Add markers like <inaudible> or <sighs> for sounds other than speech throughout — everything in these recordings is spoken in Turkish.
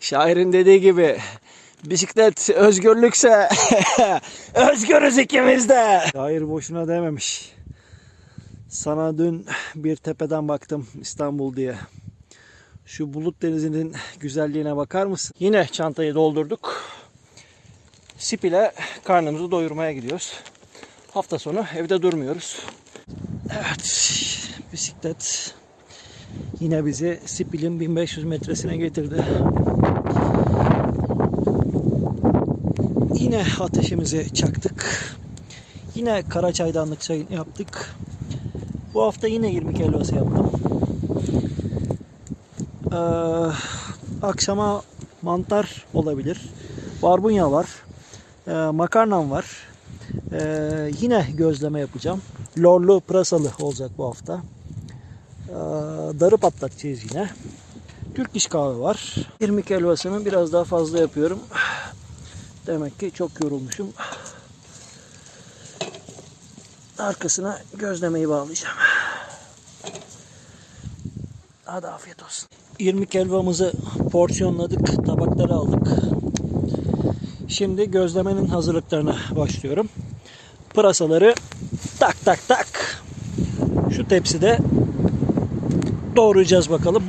Şairin dediği gibi bisiklet özgürlükse <laughs> özgürüz ikimiz de. Şair boşuna dememiş. Sana dün bir tepeden baktım İstanbul diye. Şu bulut denizinin güzelliğine bakar mısın? Yine çantayı doldurduk. Sip ile karnımızı doyurmaya gidiyoruz. Hafta sonu evde durmuyoruz. Evet, bisiklet yine bizi Sipil'in 1500 metresine getirdi. Yine ateşimizi çaktık. Yine kara çaydanlık çayını yaptık. Bu hafta yine 20 helvası yaptım. Ee, akşama mantar olabilir. Barbunya var. Ee, makarnam var. Ee, yine gözleme yapacağım. Lorlu pırasalı olacak bu hafta. Ee, darı patlatacağız yine. Türk iş kahve var. 20 helvasını biraz daha fazla yapıyorum. Demek ki çok yorulmuşum. Arkasına gözlemeyi bağlayacağım. Hadi afiyet olsun. 20 helvamızı porsiyonladık, tabaklara aldık. Şimdi gözlemenin hazırlıklarına başlıyorum. Pırasaları tak tak tak şu tepside doğrayacağız bakalım.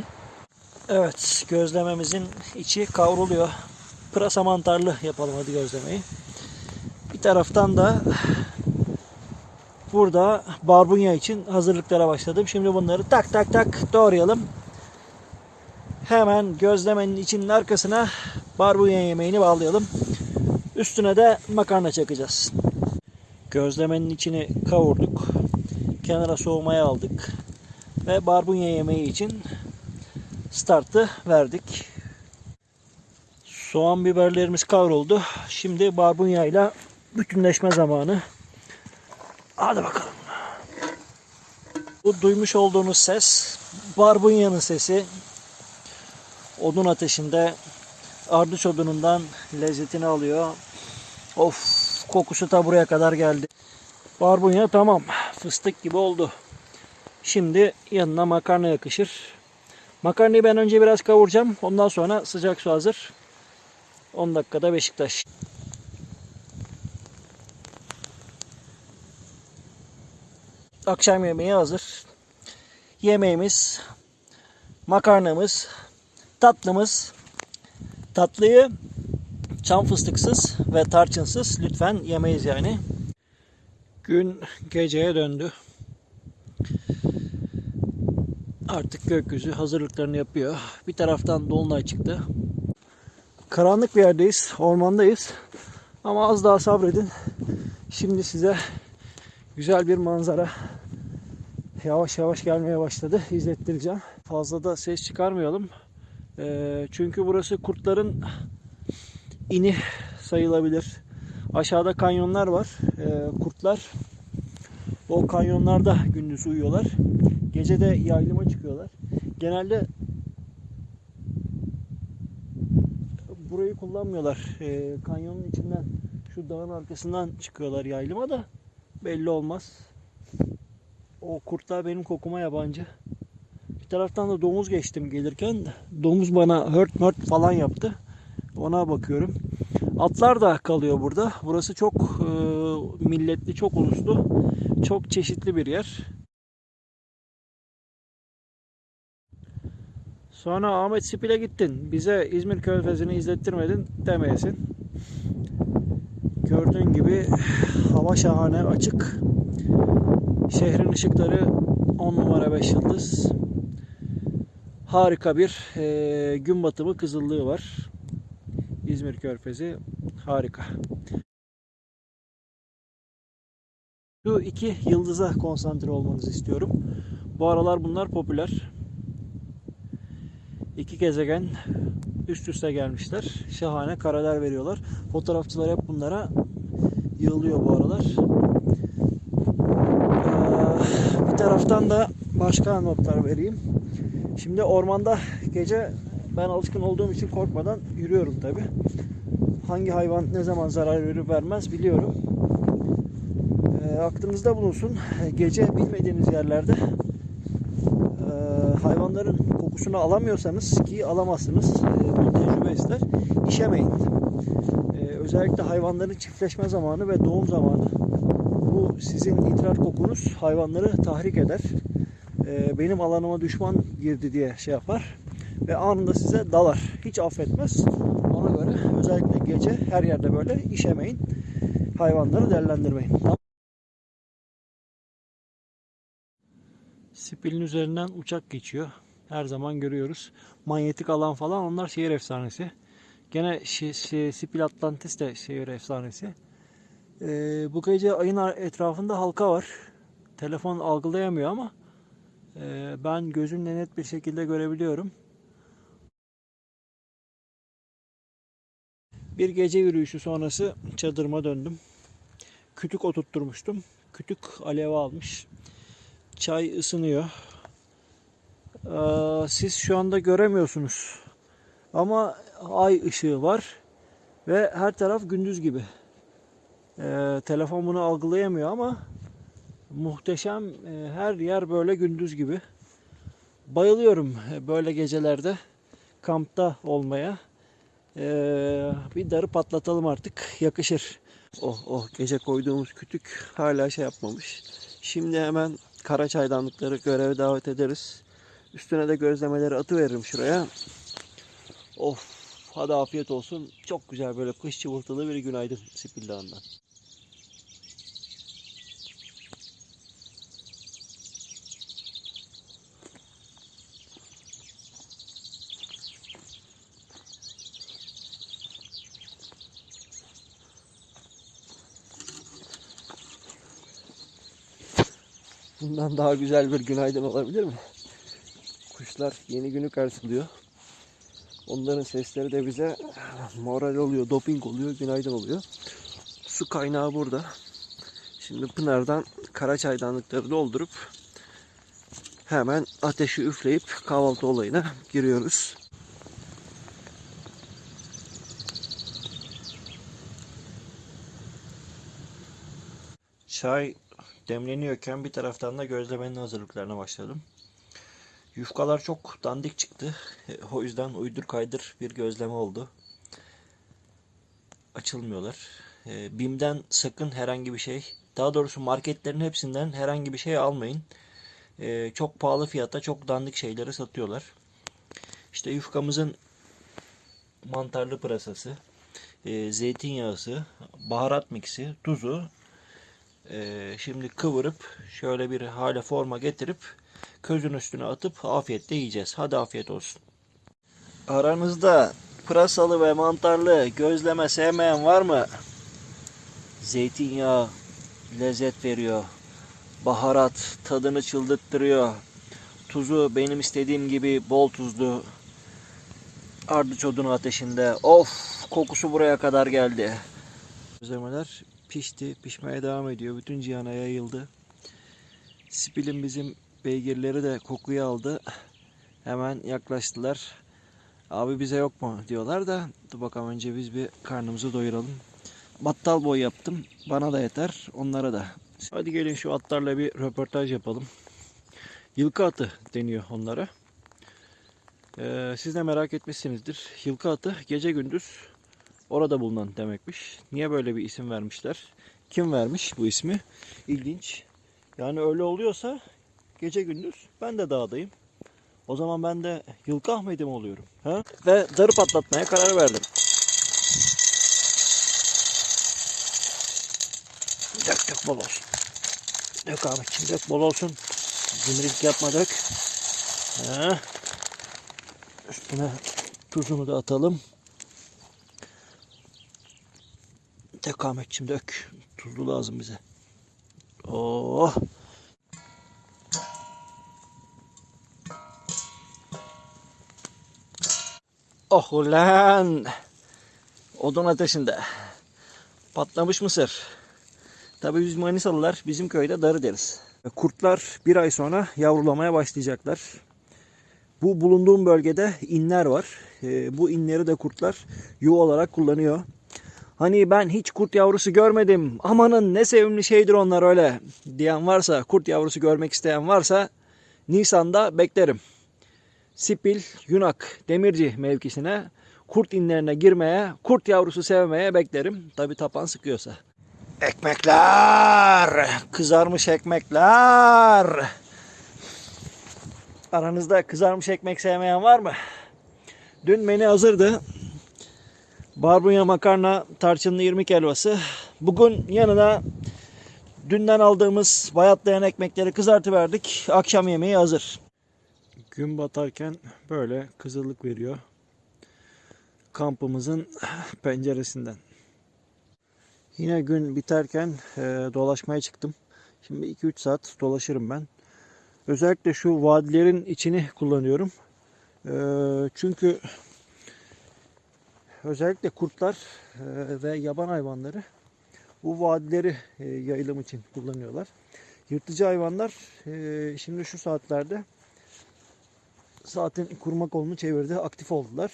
Evet gözlememizin içi kavruluyor. Pırasa mantarlı yapalım hadi gözlemeyi. Bir taraftan da burada barbunya için hazırlıklara başladım. Şimdi bunları tak tak tak doğrayalım. Hemen gözlemenin içinin arkasına barbunya yemeğini bağlayalım. Üstüne de makarna çakacağız. Gözlemenin içini kavurduk. Kenara soğumaya aldık. Ve barbunya yemeği için startı verdik. Soğan biberlerimiz kavruldu. Şimdi barbunya ile bütünleşme zamanı. Hadi bakalım. Bu duymuş olduğunuz ses barbunyanın sesi. Odun ateşinde ardıç odunundan lezzetini alıyor. Of kokusu ta buraya kadar geldi. Barbunya tamam. Fıstık gibi oldu. Şimdi yanına makarna yakışır. Makarnayı ben önce biraz kavuracağım. Ondan sonra sıcak su hazır. 10 dakikada Beşiktaş. Akşam yemeği hazır. Yemeğimiz, makarnamız, tatlımız. Tatlıyı çam fıstıksız ve tarçınsız lütfen yemeyiz yani. Gün geceye döndü. Artık gökyüzü hazırlıklarını yapıyor. Bir taraftan dolunay çıktı. Karanlık bir yerdeyiz, ormandayız. Ama az daha sabredin. Şimdi size güzel bir manzara yavaş yavaş gelmeye başladı. İzlettireceğim. Fazla da ses çıkarmayalım. Ee, çünkü burası kurtların ini sayılabilir. Aşağıda kanyonlar var. Ee, kurtlar o kanyonlarda gündüz uyuyorlar. Gece de yaylıma çıkıyorlar. Genelde kullanmıyorlar. Ee, kanyonun içinden şu dağın arkasından çıkıyorlar yaylıma da belli olmaz. O kurtlar benim kokuma yabancı. Bir taraftan da domuz geçtim gelirken. Domuz bana hört mört falan yaptı. Ona bakıyorum. Atlar da kalıyor burada. Burası çok e, milletli, çok uluslu, çok çeşitli bir yer. Sonra Ahmet Spil'e gittin. Bize İzmir Körfezi'ni izlettirmedin demeyesin. Gördüğün gibi hava şahane, açık. Şehrin ışıkları 10 numara 5 yıldız. Harika bir e, gün batımı kızıllığı var. İzmir Körfezi harika. Şu iki yıldıza konsantre olmanızı istiyorum. Bu aralar bunlar popüler. İki gezegen üst üste gelmişler. Şahane kareler veriyorlar. Fotoğrafçılar hep bunlara yığılıyor bu aralar. Ee, bir taraftan da başka notlar vereyim. Şimdi ormanda gece ben alışkın olduğum için korkmadan yürüyorum tabi. Hangi hayvan ne zaman zarar verir vermez biliyorum. E, aklınızda bulunsun. Gece bilmediğiniz yerlerde kokusunu alamıyorsanız ki alamazsınız. E, bu tecrübe ister. İşemeyin. E, özellikle hayvanların çiftleşme zamanı ve doğum zamanı bu sizin idrar kokunuz hayvanları tahrik eder. E, benim alanıma düşman girdi diye şey yapar ve anında size dalar. Hiç affetmez. Ona göre özellikle gece her yerde böyle işemeyin. Hayvanları dellendirmeyin. Spilin üzerinden uçak geçiyor. Her zaman görüyoruz. Manyetik alan falan onlar şehir efsanesi. Gene şi, Spil Atlantis de şehir efsanesi. Ee, bu gece ayın etrafında halka var. Telefon algılayamıyor ama e, ben gözümle net bir şekilde görebiliyorum. Bir gece yürüyüşü sonrası çadırıma döndüm. Kütük oturtturmuştum. Kütük alev almış. Çay ısınıyor. Ee, siz şu anda göremiyorsunuz. Ama ay ışığı var. Ve her taraf gündüz gibi. Ee, telefon bunu algılayamıyor ama muhteşem. Ee, her yer böyle gündüz gibi. Bayılıyorum böyle gecelerde kampta olmaya. Ee, bir darı patlatalım artık. Yakışır. Oh oh gece koyduğumuz kütük hala şey yapmamış. Şimdi hemen kara çaydanlıkları göreve davet ederiz. Üstüne de gözlemeleri atıveririm şuraya. Of hadi afiyet olsun. Çok güzel böyle kış çıvıltılı bir günaydın Sipil. Bundan daha güzel bir günaydın olabilir mi? Kuşlar yeni günü karşılıyor. Onların sesleri de bize moral oluyor, doping oluyor, günaydın oluyor. Su kaynağı burada. Şimdi Pınar'dan kara çaydanlıkları doldurup hemen ateşi üfleyip kahvaltı olayına giriyoruz. Çay demleniyorken bir taraftan da gözlemenin hazırlıklarına başladım. Yufkalar çok dandik çıktı. O yüzden uydur kaydır bir gözleme oldu. Açılmıyorlar. Ee, Bim'den sakın herhangi bir şey, daha doğrusu marketlerin hepsinden herhangi bir şey almayın. Ee, Çok pahalı fiyata çok dandik şeyleri satıyorlar. İşte yufkamızın mantarlı pırasası, e, zeytinyağısı, baharat miksi, tuzu, ee, şimdi kıvırıp şöyle bir hale forma getirip közün üstüne atıp afiyetle yiyeceğiz. Hadi afiyet olsun. Aranızda pırasalı ve mantarlı gözleme sevmeyen var mı? Zeytinyağı lezzet veriyor. Baharat tadını çıldırttırıyor. Tuzu benim istediğim gibi bol tuzlu. Ardıç odunu ateşinde. Of kokusu buraya kadar geldi. Gözlemeler pişti. Pişmeye devam ediyor. Bütün cihana yayıldı. Spil'in bizim beygirleri de kokuyu aldı. Hemen yaklaştılar. Abi bize yok mu diyorlar da dur bakalım önce biz bir karnımızı doyuralım. Battal boy yaptım. Bana da yeter. Onlara da. Hadi gelin şu atlarla bir röportaj yapalım. Yılkı atı deniyor onlara. Ee, siz de merak etmişsinizdir. Yılkı atı gece gündüz orada bulunan demekmiş. Niye böyle bir isim vermişler? Kim vermiş bu ismi? İlginç. Yani öyle oluyorsa gece gündüz ben de dağdayım. O zaman ben de Yılkı Ahmet'im oluyorum. Ha? Ve darı patlatmaya karar verdim. Dök dök bol olsun. Dök Ahmetciğim dök bol olsun. Cimrilik yapma dök. Ha? Üstüne tuzunu da atalım. Dök Ahmetciğim dök. Tuzlu lazım bize. Oh. Oh ulan. Odun ateşinde. Patlamış mısır. Tabii biz Manisalılar bizim köyde darı deriz. Kurtlar bir ay sonra yavrulamaya başlayacaklar. Bu bulunduğum bölgede inler var. Ee, bu inleri de kurtlar yuva olarak kullanıyor. Hani ben hiç kurt yavrusu görmedim. Amanın ne sevimli şeydir onlar öyle diyen varsa, kurt yavrusu görmek isteyen varsa Nisan'da beklerim. Sipil, Yunak, Demirci mevkisine kurt inlerine girmeye, kurt yavrusu sevmeye beklerim. Tabi tapan sıkıyorsa. Ekmekler, kızarmış ekmekler. Aranızda kızarmış ekmek sevmeyen var mı? Dün menü hazırdı. Barbunya makarna, tarçınlı irmik helvası. Bugün yanına dünden aldığımız bayatlayan ekmekleri kızartıverdik. Akşam yemeği hazır. Gün batarken böyle kızıllık veriyor. Kampımızın <sighs> penceresinden. Yine gün biterken e, dolaşmaya çıktım. Şimdi 2-3 saat dolaşırım ben. Özellikle şu vadilerin içini kullanıyorum. E, çünkü özellikle kurtlar e, ve yaban hayvanları bu vadileri e, yayılım için kullanıyorlar. Yırtıcı hayvanlar e, şimdi şu saatlerde saatin kurma kolunu çevirdi, aktif oldular.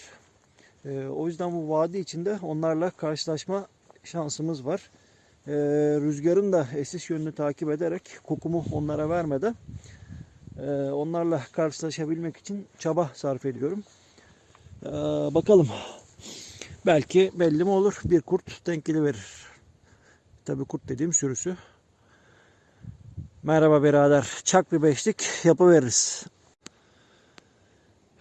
E, o yüzden bu vadi içinde onlarla karşılaşma şansımız var. E, rüzgarın da esiş yönünü takip ederek kokumu onlara vermeden e, onlarla karşılaşabilmek için çaba sarf ediyorum. E, bakalım. Belki belli mi olur? Bir kurt denk verir. Tabi kurt dediğim sürüsü. Merhaba birader. Çak bir beşlik yapıveririz.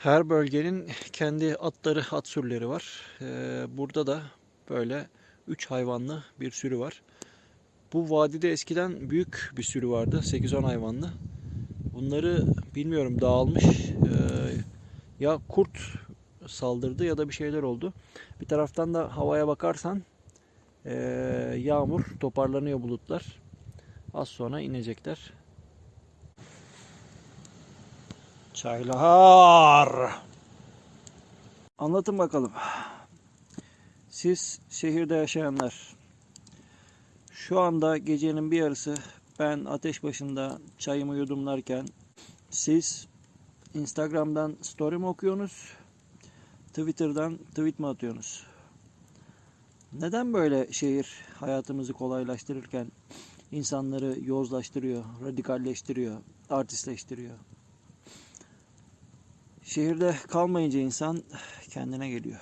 Her bölgenin kendi atları, at sürüleri var. Ee, burada da böyle 3 hayvanlı bir sürü var. Bu vadide eskiden büyük bir sürü vardı. 8-10 hayvanlı. Bunları bilmiyorum dağılmış. Ee, ya kurt saldırdı ya da bir şeyler oldu. Bir taraftan da havaya bakarsan ee, yağmur toparlanıyor bulutlar. Az sonra inecekler. Çaylar. Anlatın bakalım. Siz şehirde yaşayanlar. Şu anda gecenin bir yarısı ben ateş başında çayımı yudumlarken siz Instagram'dan story mi okuyorsunuz? Twitter'dan tweet mi atıyorsunuz? Neden böyle şehir hayatımızı kolaylaştırırken insanları yozlaştırıyor, radikalleştiriyor, artistleştiriyor? Şehirde kalmayınca insan kendine geliyor.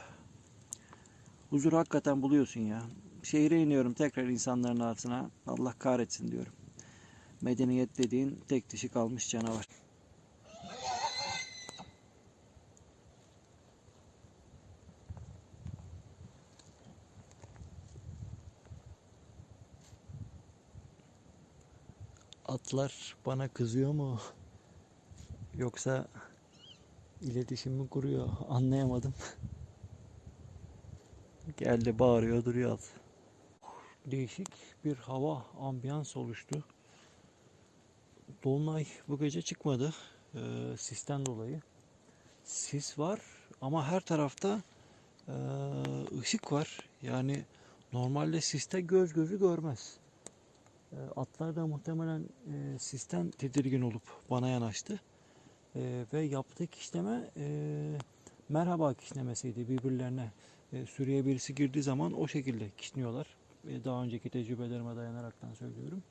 Huzur hakikaten buluyorsun ya. Şehire iniyorum tekrar insanların altına. Allah kahretsin diyorum. Medeniyet dediğin tek dişi kalmış canavar. Atlar bana kızıyor mu? Yoksa iletişim mi kuruyor? Anlayamadım. <laughs> Geldi bağırıyor duruyor at. Değişik bir hava ambiyans oluştu. Dolunay bu gece çıkmadı. Ee, sisten dolayı. Sis var ama her tarafta e, ışık var. Yani normalde siste göz gözü görmez. E, atlar da muhtemelen e, sisten tedirgin olup bana yanaştı. E, ve yaptığı kişneme e, merhaba kişnemesiydi birbirlerine. E, sürüye birisi girdiği zaman o şekilde kişniyorlar. E, daha önceki tecrübelerime dayanaraktan söylüyorum.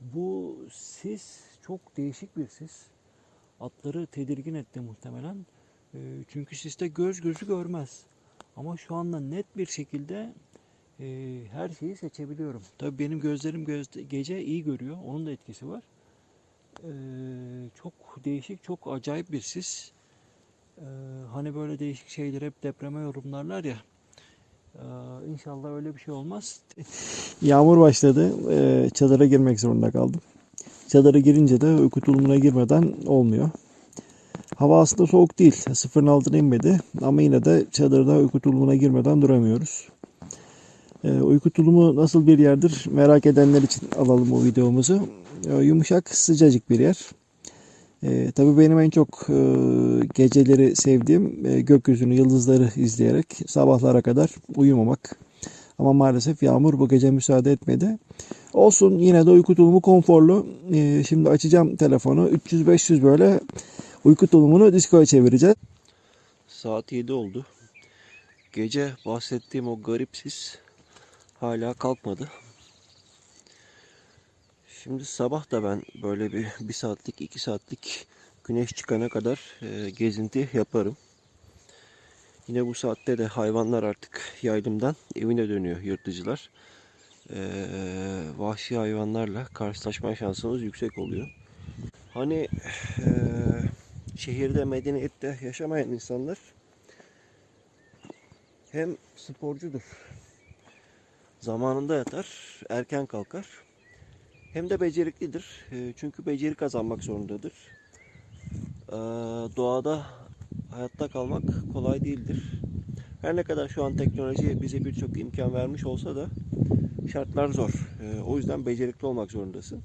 Bu sis çok değişik bir sis. Atları tedirgin etti muhtemelen. E, çünkü siste göz gözü görmez. Ama şu anda net bir şekilde e, her şeyi seçebiliyorum. Tabii benim gözlerim gözde, gece iyi görüyor. Onun da etkisi var. E, çok değişik, çok acayip bir sis. E, hani böyle değişik şeyler hep depreme yorumlarlar ya. E, inşallah öyle bir şey olmaz. <laughs> Yağmur başladı. E, çadıra girmek zorunda kaldım. Çadıra girince de uyku tulumuna girmeden olmuyor. Hava aslında soğuk değil. Sıfırın altına inmedi. Ama yine de çadırda uyku tulumuna girmeden duramıyoruz. E, uyku tulumu nasıl bir yerdir merak edenler için alalım bu videomuzu. E, yumuşak, sıcacık bir yer. E, tabii benim en çok e, geceleri sevdiğim e, gökyüzünü, yıldızları izleyerek sabahlara kadar uyumamak. Ama maalesef yağmur bu gece müsaade etmedi. Olsun yine de uyku tulumu konforlu. E, şimdi açacağım telefonu. 300-500 böyle uyku tulumunu diskoya çevireceğiz. Saat 7 oldu. Gece bahsettiğim o garip sis hala kalkmadı. Şimdi sabah da ben böyle bir, <laughs> bir saatlik iki saatlik güneş çıkana kadar e, gezinti yaparım. Yine bu saatte de hayvanlar artık yaylımdan evine dönüyor yırtıcılar. E, vahşi hayvanlarla karşılaşma şansımız yüksek oluyor. Hani e, şehirde medeniyette yaşamayan insanlar hem sporcudur. Zamanında yatar, erken kalkar. Hem de beceriklidir. E, Çünkü beceri kazanmak zorundadır. E, Doğada hayatta kalmak kolay değildir. Her ne kadar şu an teknoloji bize birçok imkan vermiş olsa da şartlar zor. E, O yüzden becerikli olmak zorundasın.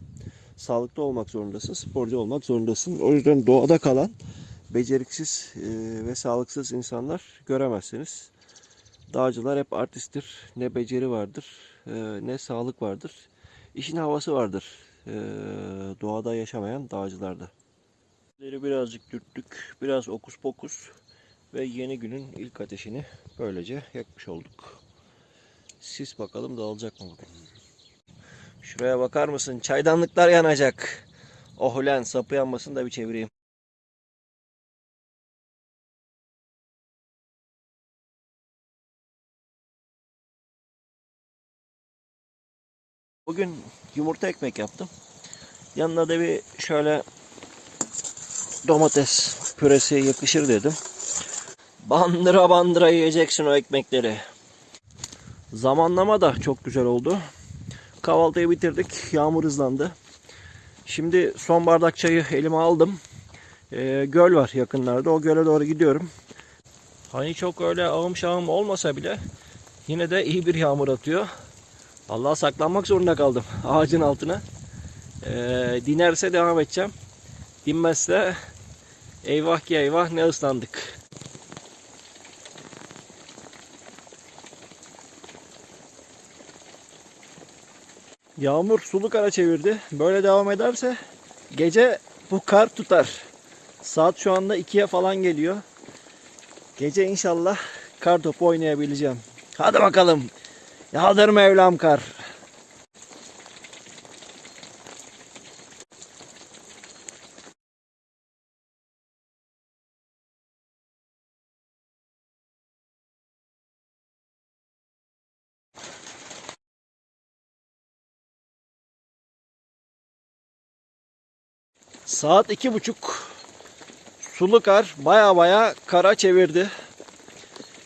Sağlıklı olmak zorundasın, sporcu olmak zorundasın. O yüzden doğada kalan beceriksiz e, ve sağlıksız insanlar göremezsiniz. Dağcılar hep artisttir. Ne beceri vardır, e, ne sağlık vardır. İşin havası vardır e, doğada yaşamayan dağcılarda. Birazcık dürttük, biraz okus pokus ve yeni günün ilk ateşini böylece yakmış olduk. Sis bakalım dağılacak mı bugün? Şuraya bakar mısın? Çaydanlıklar yanacak. Oh ulan sapı yanmasın da bir çevireyim. Bugün yumurta ekmek yaptım. Yanına da bir şöyle domates püresi yakışır dedim. Bandıra bandıra yiyeceksin o ekmekleri. Zamanlama da çok güzel oldu. Kahvaltıyı bitirdik. Yağmur hızlandı. Şimdi son bardak çayı elime aldım. Ee, göl var yakınlarda. O göle doğru gidiyorum. Hani çok öyle ağım şağım olmasa bile yine de iyi bir yağmur atıyor. Allah saklanmak zorunda kaldım <laughs> ağacın altına. Ee, dinerse devam edeceğim. Dinmezse eyvah ki eyvah ne ıslandık. Yağmur sulu kara çevirdi. Böyle devam ederse gece bu kar tutar. Saat şu anda 2'ye falan geliyor. Gece inşallah kar topu oynayabileceğim. Hadi bakalım. Yağdır Mevlam kar. Saat iki buçuk. Sulu kar baya baya kara çevirdi.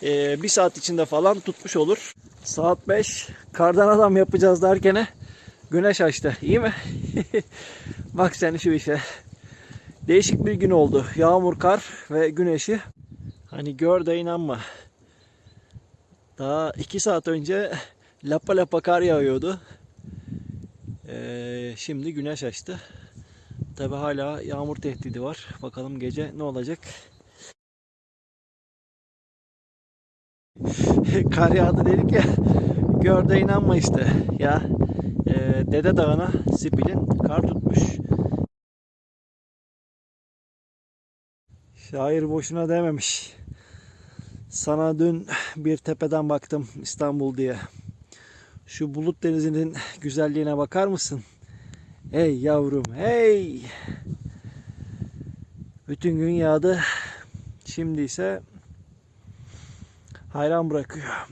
Ee, bir saat içinde falan tutmuş olur. Saat 5. Kardan adam yapacağız derken güneş açtı. İyi mi? <laughs> Bak sen şu işe. Değişik bir gün oldu. Yağmur, kar ve güneşi. Hani gör de inanma. Daha 2 saat önce lapa lapa kar yağıyordu. Ee, şimdi güneş açtı. Tabi hala yağmur tehdidi var. Bakalım gece ne olacak? <laughs> Kar yağdı dedik ya. Gör de inanma işte. Ya e, Dede Dağı'na Sipil'in kar tutmuş. Şair boşuna dememiş. Sana dün bir tepeden baktım İstanbul diye. Şu bulut denizinin güzelliğine bakar mısın? Hey yavrum hey. Bütün gün yağdı. Şimdi ise hayran bırakıyor.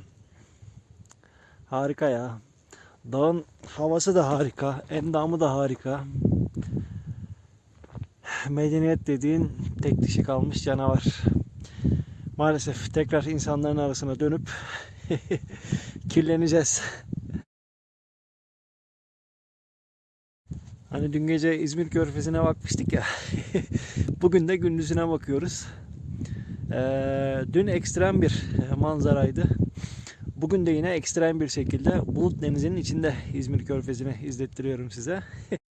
Harika ya. Dağın havası da harika. Endamı da harika. Medeniyet dediğin tek dişi kalmış canavar. Maalesef tekrar insanların arasına dönüp <laughs> kirleneceğiz. Hani dün gece İzmir Körfezi'ne bakmıştık ya. <laughs> Bugün de gündüzüne bakıyoruz. Ee, dün ekstrem bir manzaraydı. Bugün de yine ekstrem bir şekilde bulut denizinin içinde İzmir Körfezi'ni izlettiriyorum size. <laughs>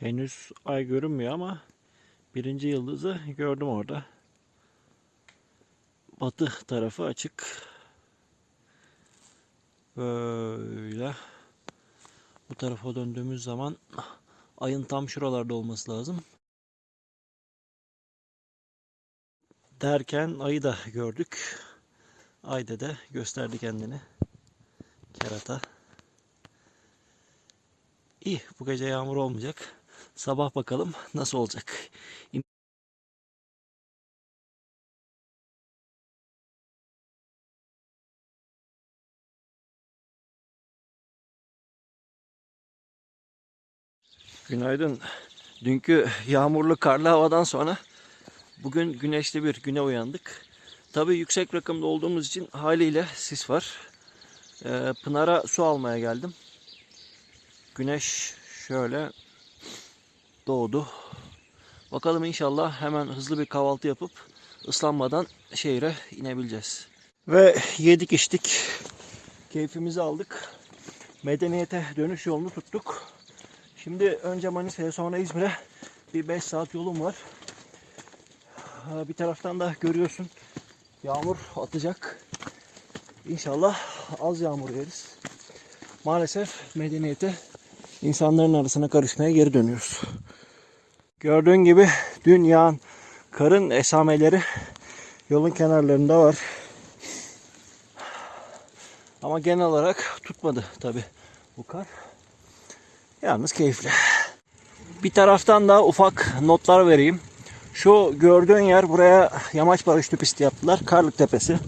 Henüz ay görünmüyor ama birinci yıldızı gördüm orada. batı tarafı açık. Böyle. Bu tarafa döndüğümüz zaman ayın tam şuralarda olması lazım. Derken ayı da gördük. Ayda da gösterdi kendini. Kerata. İyi bu gece yağmur olmayacak. Sabah bakalım nasıl olacak. Günaydın. Dünkü yağmurlu karlı havadan sonra bugün güneşli bir güne uyandık. Tabii yüksek rakımda olduğumuz için haliyle sis var. Ee, Pınar'a su almaya geldim. Güneş şöyle doğdu. Bakalım inşallah hemen hızlı bir kahvaltı yapıp ıslanmadan şehire inebileceğiz. Ve yedik içtik. Keyfimizi aldık. Medeniyete dönüş yolunu tuttuk. Şimdi önce Manisa'ya sonra İzmir'e bir 5 saat yolum var. Bir taraftan da görüyorsun yağmur atacak. İnşallah az yağmur yeriz. Maalesef medeniyete insanların arasına karışmaya geri dönüyoruz. Gördüğün gibi dün yağan karın esameleri yolun kenarlarında var. Ama genel olarak tutmadı tabi bu kar. Yalnız keyifli. Bir taraftan da ufak notlar vereyim. Şu gördüğün yer buraya yamaç paraşütü pisti yaptılar. Karlık Tepesi.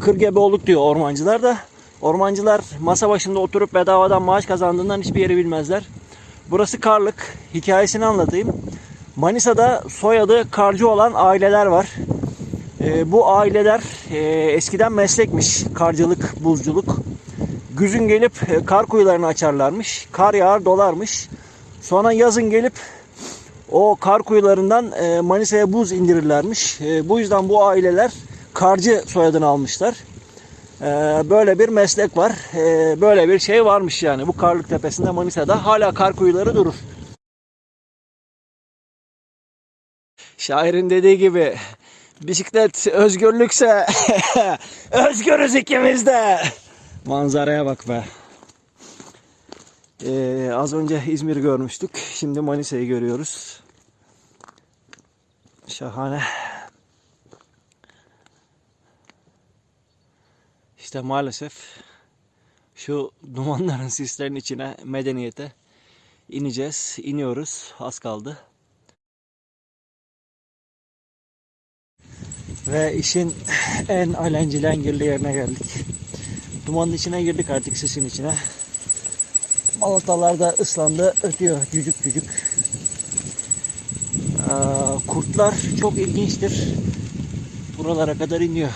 Kırgebe olduk diyor ormancılar da. Ormancılar masa başında oturup bedavadan maaş kazandığından hiçbir yeri bilmezler. Burası Karlık. Hikayesini anlatayım. Manisa'da soyadı Karcı olan aileler var. Ee, bu aileler e, eskiden meslekmiş. Karcılık, buzculuk. Güzün gelip e, kar kuyularını açarlarmış. Kar yağar dolarmış. Sonra yazın gelip o kar kuyularından e, Manisa'ya buz indirirlermiş. E, bu yüzden bu aileler karcı soyadını almışlar. E, böyle bir meslek var. E, böyle bir şey varmış yani. Bu Karlık Tepesi'nde Manisa'da hala kar kuyuları durur. Şairin dediği gibi bisiklet özgürlükse <laughs> özgürüz ikimiz de. Manzaraya bak be. Ee, az önce İzmir'i görmüştük. Şimdi Manisa'yı görüyoruz. Şahane. İşte maalesef şu dumanların sislerin içine medeniyete ineceğiz. İniyoruz. Az kaldı. Ve işin en alencilengirli yerine geldik. Dumanın içine girdik artık sisin içine. Balatalar da ıslandı, ötüyor cücük cücük. Kurtlar çok ilginçtir. Buralara kadar iniyor.